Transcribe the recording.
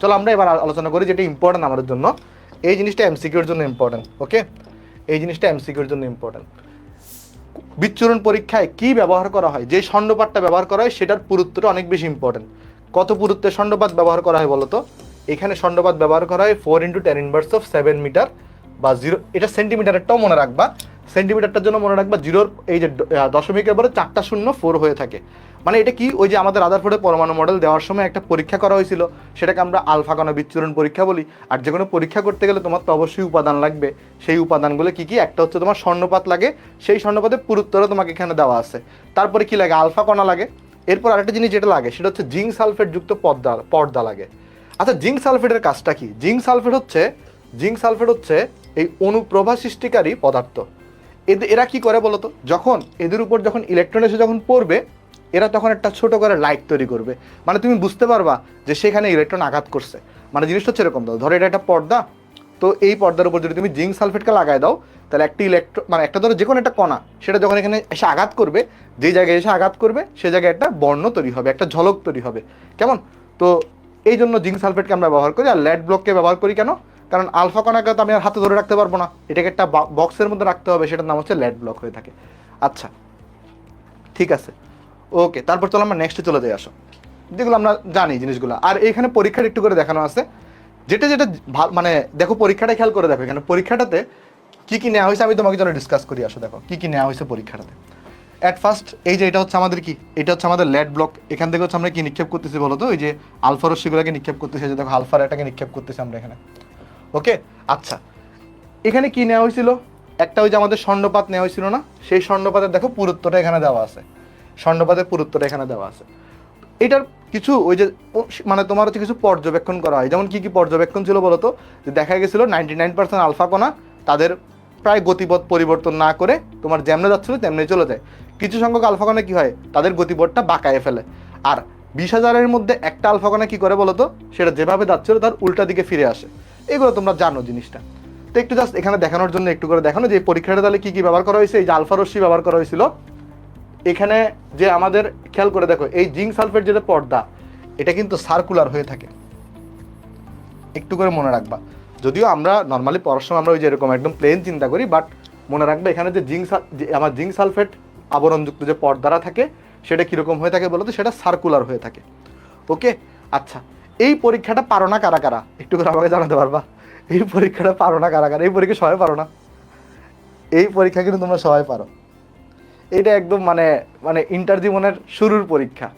চলো আমরা এবার আলোচনা করি যেটা ইম্পর্টেন্ট আমাদের জন্য। এই জিনিসটা এমসিকিউর জন্য ইম্পর্টেন্ট ওকে এই জিনিসটা এমসিকিউর জন্য ইম্পর্টেন্ট বিচ্ছুরণ পরীক্ষায় কি ব্যবহার করা হয়? যে ষণ্ডপাতটা ব্যবহার করা হয়, সেটার পুরুত্বটা অনেক বেশি ইম্পর্টেন্ট কত পুরুত্বে স্বর্ণপাত ব্যবহার করা হয় বলতো এখানে ষণ্ডপাত ব্যবহার করা হয় four into ten inverse of seven meter বা জিরো এটা সেন্টিমিটারেরটাও মনে রাখবা। সেন্টিমিটারটার জন্য মনে রাখবা জিরোর এই যে দশমিকের পরে চারটা শূন্য ফোর হয়ে থাকে। মানে এটা কি? ওই যে আমাদের আদারফোর্ডে পরমাণু মডেল দেওয়ার সময় একটা পরীক্ষা করা হয়েছিল। সেটাকে আমরা আলফা কণা বিচ্ছুরণ পরীক্ষা বলি। আর যে কোনো পরীক্ষা করতে গেলে তোমার তো অবশ্যই উপাদান লাগবে। সেই উপাদানগুলো কি কি? একটা হচ্ছে তোমার স্বর্ণপাত লাগে। সেই স্বর্ণপাতের পুরুত্তরও তোমাকে এখানে দেওয়া আছে। তারপরে কি লাগে? আলফা কণা লাগে। এরপর আরেকটা জিনিস যেটা লাগে, সেটা হচ্ছে জিঙ্ক সালফেট যুক্ত পর্দা পর্দা লাগে। আচ্ছা জিঙ্ক সালফেটের কাজটা কি? জিঙ্ক সালফেট হচ্ছে জিঙ্ক সালফেট হচ্ছে এই অনুপ্রভা সৃষ্টিকারী পদার্থ। এরা কি করে বলতো? যখন এদের উপর যখন ইলেকট্রন এসে যখন পড়বে, এরা তখন একটা ছোট করে লাইট তৈরি করবে। মানে তুমি বুঝতে পারবা যে সেখানে ইলেকট্রন আঘাত করছে। মানে জিনিসটা হচ্ছে এরকম দাও ধরো এটা একটা পর্দা, তো এই পর্দার উপর যদি তুমি জিঙ্ক সালফেটকে লাগায় দাও, তাহলে একটি ইলেকট্রন মানে একটা ধরো যে কোনো একটা কণা, সেটা যখন এখানে এসে আঘাত করবে, যে জায়গায় এসে আঘাত করবে, সে জায়গায় একটা বর্ণ তৈরি হবে, একটা ঝলক তৈরি হবে। কেমন? তো এই জন্য জিঙ্ক সালফেটকে আমরা ব্যবহার করি, আর ল্যাড ব্লককে ব্যবহার করি কেন? কারণ আলফা কণাকে তো আমি আর হাতে ধরে রাখতে পারব না। এটাকে একটা বক্সের মধ্যে রাখতে হবে, সেটার নাম হচ্ছে ল্যাড ব্লক হয়ে থাকে। আচ্ছা ঠিক আছে। ওকে, তারপর চলো আমরা নেক্সটে চলে যাই, আসো। যেগুলো আমরা জানি জিনিসগুলো। আর এখানে পরীক্ষার একটু করে দেখানো আছে। যেটা যেটা মানে দেখো পরীক্ষাটা খেয়াল করে দেখো এখানে। পরীক্ষাটাতে কি কি নেওয়া হয়েছে আমি তোমাকে যেন ডিসকাস করি, আসো দেখো। কি কি নেওয়া হয়েছে পরীক্ষাটাতে। অ্যাট ফার্স্ট এই যে এটা হচ্ছে আমাদের কি? এটা হচ্ছে আমাদের ল্যাড ব্লক। এখান থেকে হচ্ছে আমরা কি নিক্ষেপ করতেছি বলো তো? ওই যে আলফা রশ্মিগুলোকে নিক্ষেপ করতেছি যে দেখো আলফার এটাকে নিক্ষেপ করতেছি আমরা এখানে। ওকে? আচ্ছা। এখানে কি নেওয়া হয়েছিল? একটা ওই যে আমাদের স্বর্ণপাত নেওয়া হয়েছিল না? সেই স্বর্ণপাতের দেখো পুরুত্বটা এখানে দেওয়া আছে। স্বর্ণপাতের পুরুত্বটা এখানে দেওয়া আছে। এটার কিছু ওই যে মানে তোমার হচ্ছে কিছু পর্যবেক্ষণ করা হয়। যেমন কি কি পর্যবেক্ষণ ছিল বলতো? যে দেখা গেছিল নাইনটি নাইন পার্সেন্ট আলফা কণা তাদের প্রায় গতিপথ পরিবর্তন না করে তোমার যেমনে যাচ্ছিল তেমনি চলে যায়। কিছু সংখ্যক আলফা কণা কি হয়? তাদের গতিপথটা বাঁকায় ফেলে। আর বিশ হাজারের মধ্যে একটা আলফা কণা কি করে বলতো? সেটা যেভাবে যাচ্ছিল তার উল্টা দিকে ফিরে আসে। এগুলো তোমরা জানো জিনিসটা। তো একটু জাস্ট এখানে দেখানোর জন্য একটু করে দেখানো যে পরীক্ষাটা তাহলে কী কী ব্যবহার করা হয়েছে, এই যে আলফা রশ্মি ব্যবহার করা হয়েছিল। এখানে যে আমাদের খেয়াল করে দেখো, এই জিঙ্ক সালফেট যেটা পর্দা, এটা কিন্তু সার্কুলার হয়ে থাকে। একটু করে মনে রাখবা। যদিও আমরা নর্মালি পড়াশোনা আমরা ওই যে এরকম একদম প্লেন চিন্তা করি বাট মনে রাখবে এখানে যে জিঙ্ক আমার জিঙ্ক সালফেট আবরণযুক্ত যে পর্দারা থাকে, সেটা কীরকম হয়ে থাকে বলতো? সেটা সার্কুলার হয়ে থাকে। ওকে আচ্ছা। এই পরীক্ষাটা পারো না কারা কারা? একটু করে আমাকে জানাতে পারবা? এই পরীক্ষাটা পারো না কারা কারা? এই পরীক্ষা সবাই পারো না? এই পরীক্ষা কিন্তু তোমরা সবাই পারো। এটা একদম মানে মানে ইন্টার জীবনের শুরুর পরীক্ষা।